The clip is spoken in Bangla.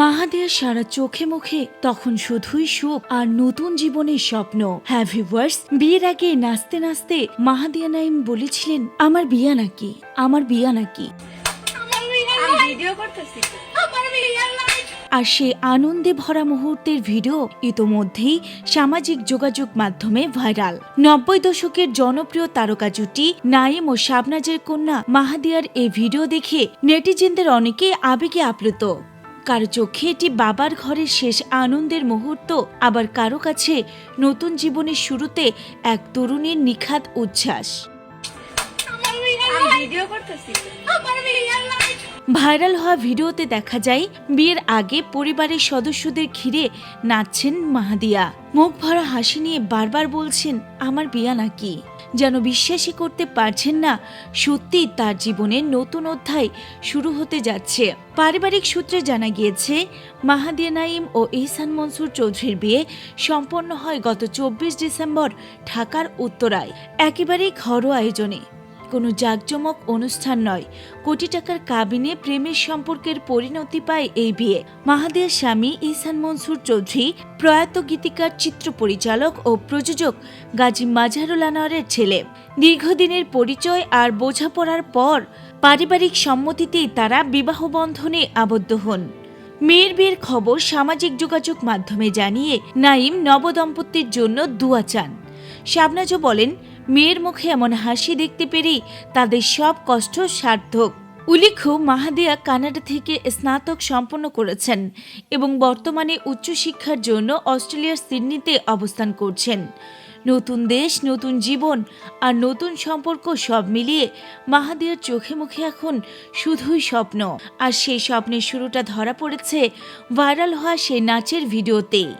মাহাদিয়ার সারা চোখে মুখে তখন শুধুই সুখ আর নতুন জীবনের স্বপ্ন। হ্যাভি ওয়ার্স বিয়ের আগে নাচতে নাচতে মাহাদিয়া নাইম বলেছিলেন, আমার বিয়া নাকি? আমার বিয়া নাকি? ভিডিও করতেছি। আর সে আনন্দে ভরা মুহূর্তের ভিডিও ইতোমধ্যেই সামাজিক যোগাযোগ মাধ্যমে ভাইরাল। নব্বই দশকের জনপ্রিয় তারকা জুটি নাইম ও শাবনাজের কন্যা মাহাদিয়ার এই ভিডিও দেখে নেটিজেনদের অনেকে আবেগে আপ্লুত। কারও চোখে এটি বাবার ঘরের শেষ আনন্দের মুহূর্ত আবার কারও কাছে নতুন জীবনের শুরুতে এক তরুণীর নিখাত উচ্ছ্বাস। ভিডিও করতেছি। ভাইরাল হওয়া ভিডিওতে দেখা যায়, বিয়ের আগে পরিবারের সদস্যদের ঘিরে নাচছেন মাহাদিয়া। মুখ ভরা হাসি নিয়ে বারবার বলছেন, আমার বিয়া নাকি? যেন বিশ্বাসই করতে পারছেন না সত্যি তার জীবনের নতুন অধ্যায় শুরু হতে যাচ্ছে। পারিবারিক সূত্রে জানা গিয়েছে, মাহাদিয়া নাইম ও ইহসান মনসুর চৌধুরীর বিয়ে সম্পন্ন হয় গত চব্বিশ ডিসেম্বর ঢাকার উত্তরায়। একেবারেই ঘরোয়া আয়োজনে। কোনো জাঁকজমক অনুষ্ঠান নয়। কোটি টাকার কাবিনে প্রেমের সম্পর্কের পরিণতি পায় এই বিয়ে। মাহাদিয়ার স্বামী ইহসান মনসুর চৌধুরী, প্রয়াত গীতিকার, চিত্র পরিচালক ও প্রযোজক গাজী মাজারুল আনোয়ারের ছেলে। দীর্ঘদিনের পরিচয় আর বোঝাপড়ার পর পারিবারিক সম্মতিতেই তারা বিবাহ বন্ধনে আবদ্ধ হন। মেয়ের বিয়ের খবর সামাজিক যোগাযোগ মাধ্যমে জানিয়ে নাইম নবদম্পতির জন্য দুয়া চান। শাবনাজও বলেন মেয়ের মুখে এমন হাসি দেখতে পেরেই তাদের সব কষ্ট সার্থক। উল্লেখ্য, মাহাদিয়া কানাডা থেকে স্নাতক সম্পন্ন করেছেন এবং বর্তমানে উচ্চশিক্ষার জন্য অস্ট্রেলিয়ার সিডনিতে অবস্থান করছেন। নতুন দেশ, নতুন জীবন আর নতুন সম্পর্ক সব মিলিয়ে মাহাদিয়ার চোখে মুখে এখন শুধুই স্বপ্ন। আর সেই স্বপ্নের শুরুটা ধরা পড়েছে ভাইরাল হওয়া সেই নাচের ভিডিওতেই